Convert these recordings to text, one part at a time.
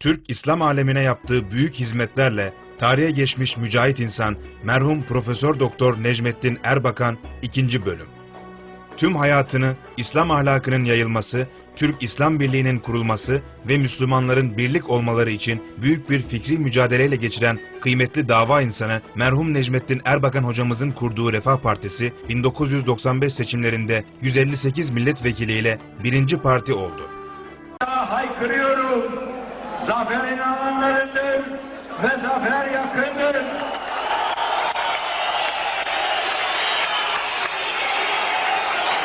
Türk İslam alemine yaptığı büyük hizmetlerle tarihe geçmiş mücahit insan merhum Profesör Doktor Necmettin Erbakan 2. bölüm. Tüm hayatını İslam ahlakının yayılması, Türk İslam Birliği'nin kurulması ve Müslümanların birlik olmaları için büyük bir fikri mücadeleyle geçiren kıymetli dava insanı merhum Necmettin Erbakan hocamızın kurduğu Refah Partisi 1995 seçimlerinde 158 milletvekiliyle birinci parti oldu. Haykırıyorum. Zaferin alanlarıdır ve zafer yakındır.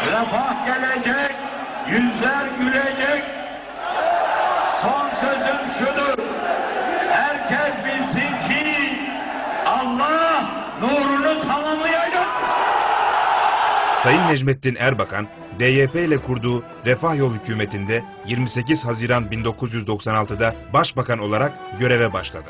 Refah gelecek, yüzler gülecek. Son sözüm şudur. Herkes bilsin ki Allah Sayın Necmettin Erbakan, DYP ile kurduğu Refah Yol hükümetinde 28 Haziran 1996'da başbakan olarak göreve başladı.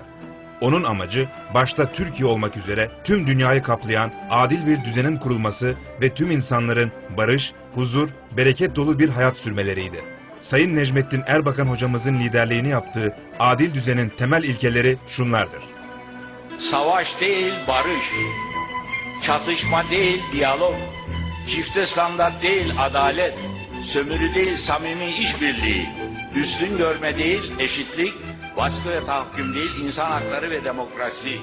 Onun amacı başta Türkiye olmak üzere tüm dünyayı kaplayan adil bir düzenin kurulması ve tüm insanların barış, huzur, bereket dolu bir hayat sürmeleriydi. Sayın Necmettin Erbakan hocamızın liderliğini yaptığı adil düzenin temel ilkeleri şunlardır. Savaş değil barış, çatışma değil diyalog, çifte standart değil adalet, sömürü değil samimi işbirliği, üstün görme değil eşitlik, baskı ve tahakküm değil insan hakları ve demokrasi.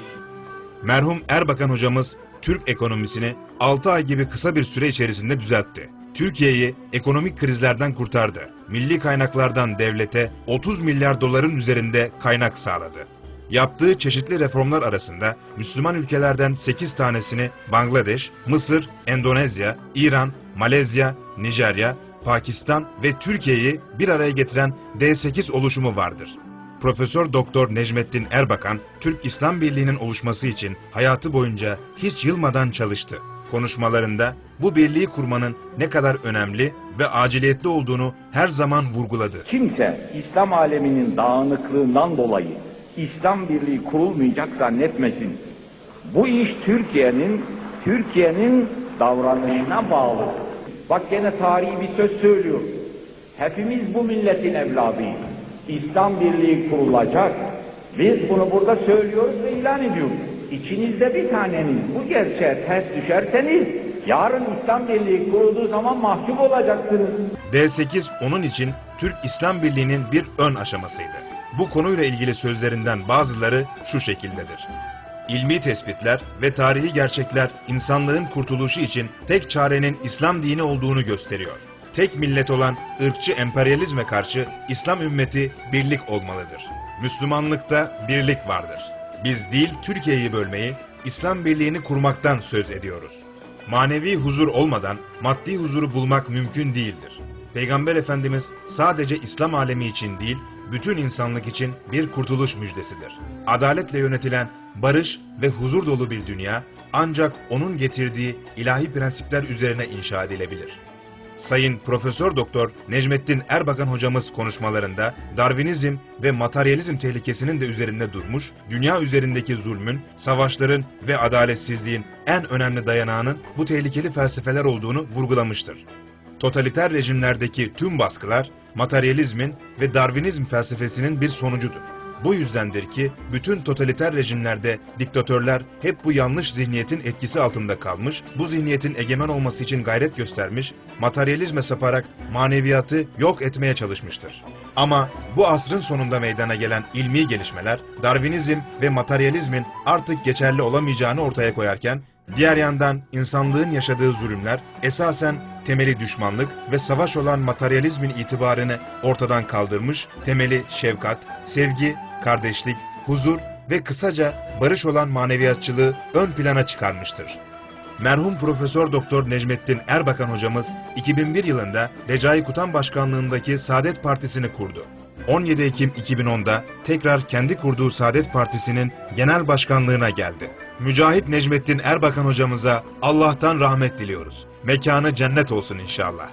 Merhum Erbakan hocamız Türk ekonomisini 6 ay gibi kısa bir süre içerisinde düzeltti. Türkiye'yi ekonomik krizlerden kurtardı. Milli kaynaklardan devlete 30 milyar doların üzerinde kaynak sağladı. Yaptığı çeşitli reformlar arasında Müslüman ülkelerden 8 tanesini Bangladeş, Mısır, Endonezya, İran, Malezya, Nijerya, Pakistan ve Türkiye'yi bir araya getiren D8 oluşumu vardır. Profesör Doktor Necmettin Erbakan, Türk İslam Birliği'nin oluşması için hayatı boyunca hiç yılmadan çalıştı. Konuşmalarında bu birliği kurmanın ne kadar önemli ve aciliyetli olduğunu her zaman vurguladı. Kimse İslam aleminin dağınıklığından dolayı İslam birliği kurulmayacak zannetmesin. Bu iş Türkiye'nin Türkiye'nin davranışına bağlı. Bak gene tarihi bir söz söylüyor. Hepimiz bu milletin evladıyız. İslam birliği kurulacak. Biz bunu burada söylüyoruz ve ilan ediyoruz. İçinizde bir taneniz bu gerçeğe ters düşerseniz yarın İslam birliği kurulduğu zaman mahcup olacaksınız. D8 onun için Türk İslam Birliği'nin bir ön aşamasıydı. Bu konuyla ilgili sözlerinden bazıları şu şekildedir. İlmi tespitler ve tarihi gerçekler insanlığın kurtuluşu için tek çarenin İslam dini olduğunu gösteriyor. Tek millet olan ırkçı emperyalizme karşı İslam ümmeti birlik olmalıdır. Müslümanlıkta birlik vardır. Biz değil Türkiye'yi bölmeyi, İslam birliğini kurmaktan söz ediyoruz. Manevi huzur olmadan maddi huzuru bulmak mümkün değildir. Peygamber Efendimiz sadece İslam alemi için değil, bütün insanlık için bir kurtuluş müjdesidir. Adaletle yönetilen barış ve huzur dolu bir dünya ancak onun getirdiği ilahi prensipler üzerine inşa edilebilir. Sayın Profesör Doktor Necmettin Erbakan hocamız konuşmalarında Darwinizm ve materyalizm tehlikesinin de üzerinde durmuş, dünya üzerindeki zulmün, savaşların ve adaletsizliğin en önemli dayanağının bu tehlikeli felsefeler olduğunu vurgulamıştır. Totaliter rejimlerdeki tüm baskılar materyalizmin ve Darwinizm felsefesinin bir sonucudur. Bu yüzdendir ki bütün totaliter rejimlerde diktatörler hep bu yanlış zihniyetin etkisi altında kalmış, bu zihniyetin egemen olması için gayret göstermiş, materyalizme saparak maneviyatı yok etmeye çalışmıştır. Ama bu asrın sonunda meydana gelen ilmi gelişmeler, Darwinizm ve materyalizmin artık geçerli olamayacağını ortaya koyarken, Diğer yandan insanlığın yaşadığı zulümler esasen temeli düşmanlık ve savaş olan materyalizmin itibarını ortadan kaldırmış, temeli şefkat, sevgi, kardeşlik, huzur ve kısaca barış olan maneviyatçılığı ön plana çıkarmıştır. Merhum Profesör Doktor Necmettin Erbakan hocamız 2001 yılında Recai Kutan Başkanlığındaki Saadet Partisi'ni kurdu. 17 Ekim 2010'da tekrar kendi kurduğu Saadet Partisi'nin genel başkanlığına geldi. Mücahit Necmettin Erbakan hocamıza Allah'tan rahmet diliyoruz. Mekanı cennet olsun inşallah.